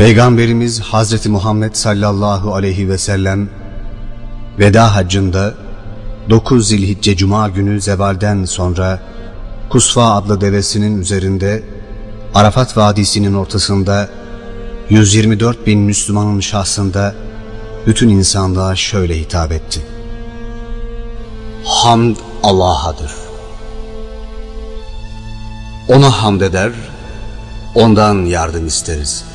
Peygamberimiz Hazreti Muhammed sallallahu aleyhi ve sellem veda haccında 9 Zilhicce Cuma günü zevalden sonra Kusfa adlı devesinin üzerinde Arafat Vadisi'nin ortasında 124 bin Müslümanın şahsında bütün insanlığa şöyle hitap etti. Hamd Allah'adır. Ona hamd eder, ondan yardım isteriz.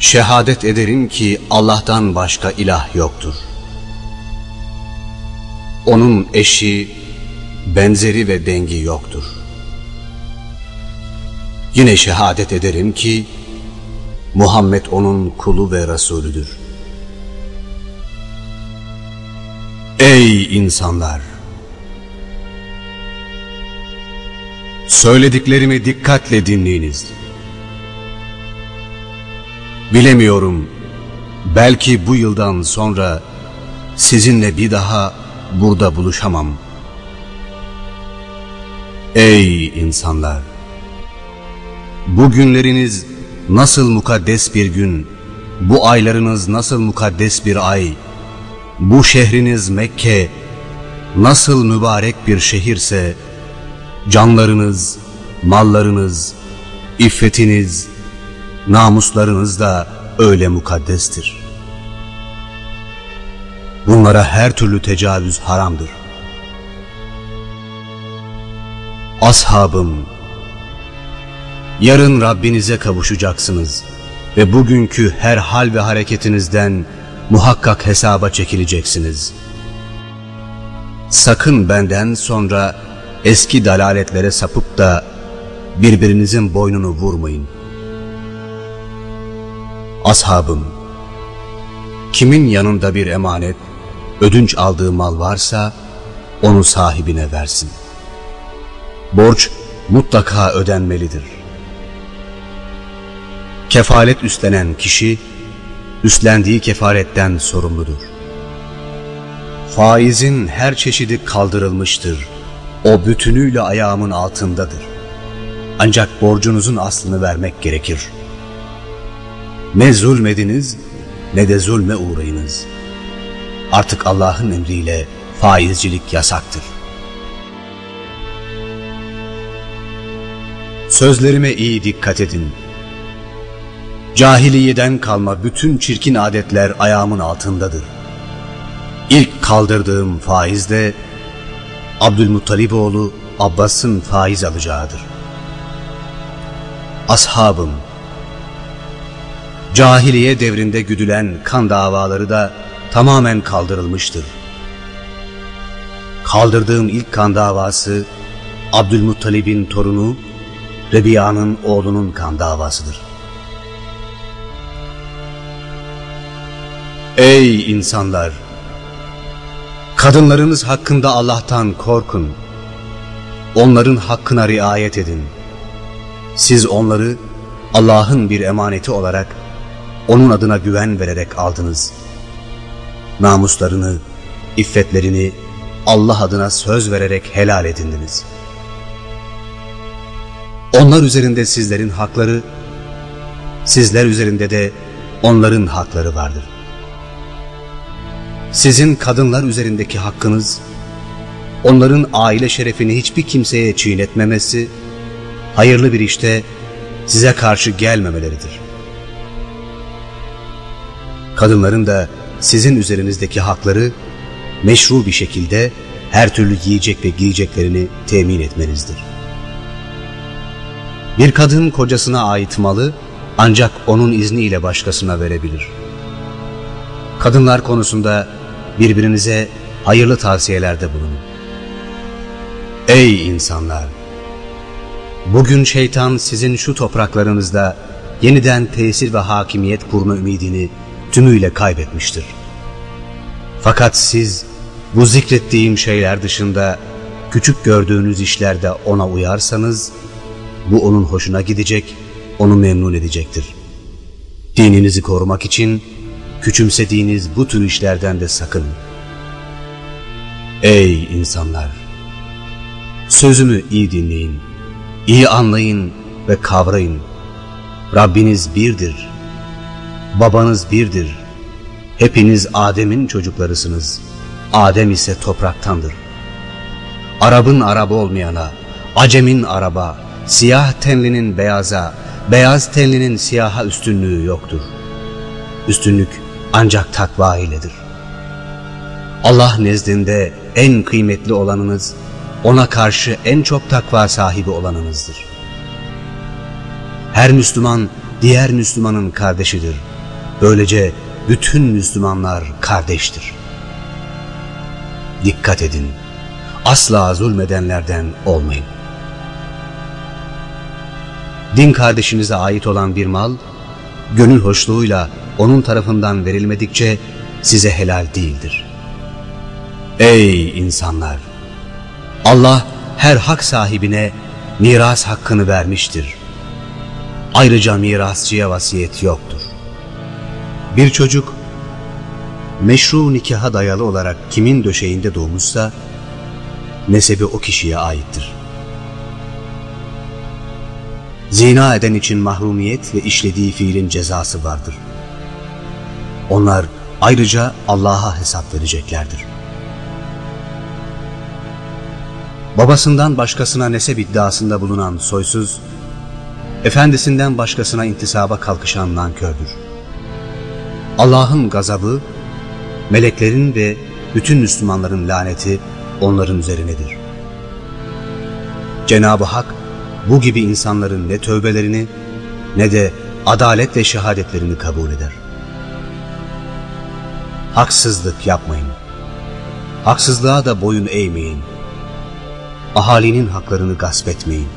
Şehadet ederim ki Allah'tan başka ilah yoktur. Onun eşi, benzeri ve dengi yoktur. Yine şehadet ederim ki Muhammed onun kulu ve Resulüdür. Ey insanlar! Söylediklerimi dikkatle dinleyiniz. Bilemiyorum, belki bu yıldan sonra sizinle bir daha burada buluşamam. Ey insanlar! Bu günleriniz nasıl mukaddes bir gün, bu aylarınız nasıl mukaddes bir ay, bu şehriniz Mekke nasıl mübarek bir şehirse, canlarınız, mallarınız, iffetiniz, namuslarınız da öyle mukaddestir. Bunlara her türlü tecavüz haramdır. Ashabım, yarın Rabbinize kavuşacaksınız ve bugünkü her hal ve hareketinizden muhakkak hesaba çekileceksiniz. Sakın benden sonra eski dalaletlere sapıp da birbirinizin boynunu vurmayın. Ashabım, kimin yanında bir emanet, ödünç aldığı mal varsa onu sahibine versin. Borç mutlaka ödenmelidir. Kefalet üstlenen kişi, üstlendiği kefaretten sorumludur. Faizin her çeşidi kaldırılmıştır. O bütünüyle ayağımın altındadır. Ancak borcunuzun aslını vermek gerekir. Ne zulmediniz ne de zulme uğrayınız. Artık Allah'ın emriyle faizcilik yasaktır. Sözlerime iyi dikkat edin. Cahiliyeden kalma bütün çirkin adetler ayağımın altındadır. İlk kaldırdığım faiz de Abdülmuttaliboğlu Abbas'ın faiz alacağıdır. Ashabım, cahiliye devrinde güdülen kan davaları da tamamen kaldırılmıştır. Kaldırdığım ilk kan davası Abdülmuttalib'in torunu Rebiya'nın oğlunun kan davasıdır. Ey insanlar! Kadınlarınız hakkında Allah'tan korkun. Onların hakkına riayet edin. Siz onları Allah'ın bir emaneti olarak onun adına güven vererek aldınız. Namuslarını, iffetlerini Allah adına söz vererek helal edindiniz. Onlar üzerinde sizlerin hakları, sizler üzerinde de onların hakları vardır.'' Sizin kadınlar üzerindeki hakkınız, onların aile şerefini hiçbir kimseye çiğnetmemesi, hayırlı bir işte size karşı gelmemeleridir. Kadınların da sizin üzerinizdeki hakları meşru bir şekilde her türlü yiyecek ve giyeceklerini temin etmenizdir. Bir kadın kocasına ait malı ancak onun izniyle başkasına verebilir. Kadınlar konusunda birbirinize hayırlı tavsiyelerde bulunun. Ey insanlar! Bugün şeytan sizin şu topraklarınızda yeniden tesir ve hakimiyet kurma ümidini tümüyle kaybetmiştir. Fakat siz bu zikrettiğim şeyler dışında küçük gördüğünüz işlerde ona uyarsanız, bu onun hoşuna gidecek, onu memnun edecektir. Dininizi korumak için küçümsediğiniz bu tür işlerden de sakın. Ey insanlar! Sözümü iyi dinleyin, iyi anlayın ve kavrayın. Rabbiniz birdir. Babanız birdir. Hepiniz Adem'in çocuklarısınız. Adem ise topraktandır. Arap'ın Arap olmayana, Acem'in araba, siyah tenlinin beyaza, beyaz tenlinin siyaha üstünlüğü yoktur. Üstünlük ancak takva iledir. Allah nezdinde en kıymetli olanınız, ona karşı en çok takva sahibi olanınızdır. Her Müslüman diğer Müslümanın kardeşidir. Böylece bütün Müslümanlar kardeştir. Dikkat edin, asla zulmedenlerden olmayın. Din kardeşinize ait olan bir mal, gönül hoşluğuyla onun tarafından verilmedikçe size helal değildir. Ey insanlar! Allah her hak sahibine miras hakkını vermiştir. Ayrıca mirasçıya vasiyet yoktur. Bir çocuk meşru nikaha dayalı olarak kimin döşeğinde doğmuşsa nesebi o kişiye aittir. Zina eden için mahrumiyet ve işlediği fiilin cezası vardır. Onlar ayrıca Allah'a hesap vereceklerdir. Babasından başkasına nesep iddiasında bulunan soysuz, efendisinden başkasına intisaba kalkışan nankördür. Allah'ın gazabı, meleklerin ve bütün Müslümanların laneti onların üzerinedir. Cenab-ı Hak bu gibi insanların ne tövbelerini ne de adalet ve şehadetlerini kabul eder. Haksızlık yapmayın. Haksızlığa da boyun eğmeyin. Ahalinin haklarını gasp etmeyin.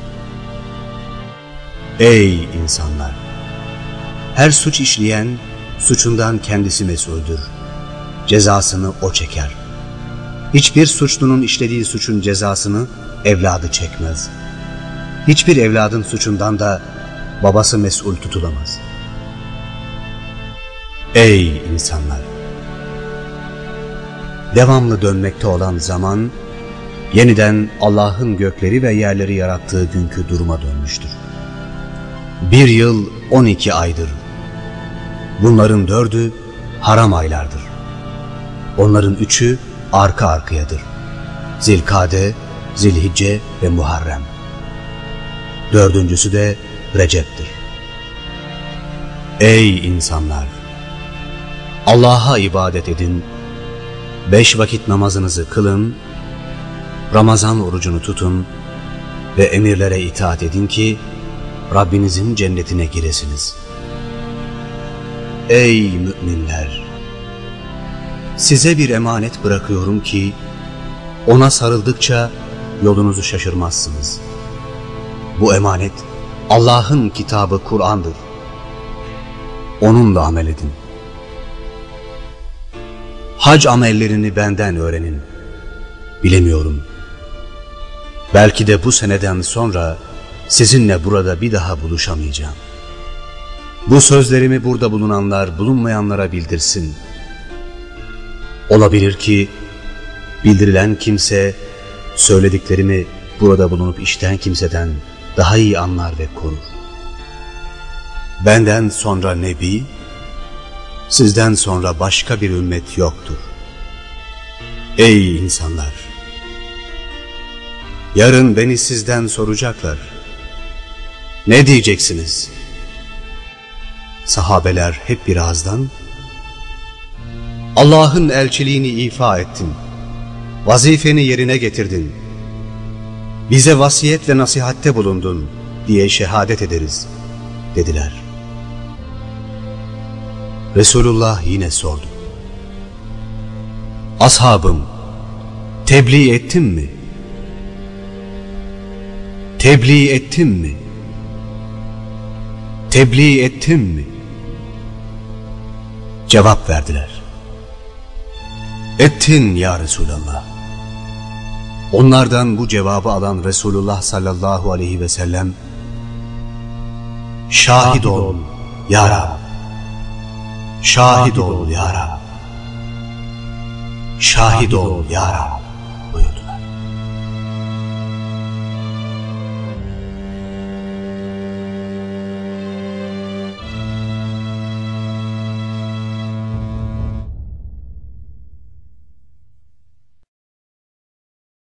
Ey insanlar! Her suç işleyen suçundan kendisi mesuldür. Cezasını o çeker. Hiçbir suçlunun işlediği suçun cezasını evladı çekmez. Hiçbir evladın suçundan da babası mesul tutulamaz. Ey insanlar! Devamlı dönmekte olan zaman, yeniden Allah'ın gökleri ve yerleri yarattığı günkü duruma dönmüştür. Bir yıl on iki aydır. Bunların dördü haram aylardır. Onların üçü arka arkayadır. Zilkade, Zilhicce ve Muharrem. Dördüncüsü de Recep'tir. Ey insanlar! Allah'a ibadet edin, beş vakit namazınızı kılın, Ramazan orucunu tutun ve emirlere itaat edin ki Rabbinizin cennetine giresiniz. Ey müminler! Size bir emanet bırakıyorum ki ona sarıldıkça yolunuzu şaşırmazsınız. Bu emanet Allah'ın kitabı Kur'an'dır. Onunla amel edin. Hac amellerini benden öğrenin. Bilemiyorum. Belki de bu seneden sonra sizinle burada bir daha buluşamayacağım. Bu sözlerimi burada bulunanlar bulunmayanlara bildirsin. Olabilir ki bildirilen kimse söylediklerimi burada bulunup işten kimseden daha iyi anlar ve korur. Benden sonra Nebi, sizden sonra başka bir ümmet yoktur. Ey insanlar! Yarın beni sizden soracaklar. Ne diyeceksiniz? Sahabeler hep bir ağızdan, Allah'ın elçiliğini ifa ettin, vazifeni yerine getirdin, bize vasiyet ve nasihatte bulundun diye şehadet ederiz, dediler. Resulullah yine sordu. Ashabım, tebliğ ettim mi? Tebliğ ettim mi? Tebliğ ettim mi? Cevap verdiler. Ettin ya Resulallah. Onlardan bu cevabı alan Resulullah sallallahu aleyhi ve sellem Şahit ol ya Rab. Şahit ol ya Rab. Şahit ol ya Rab.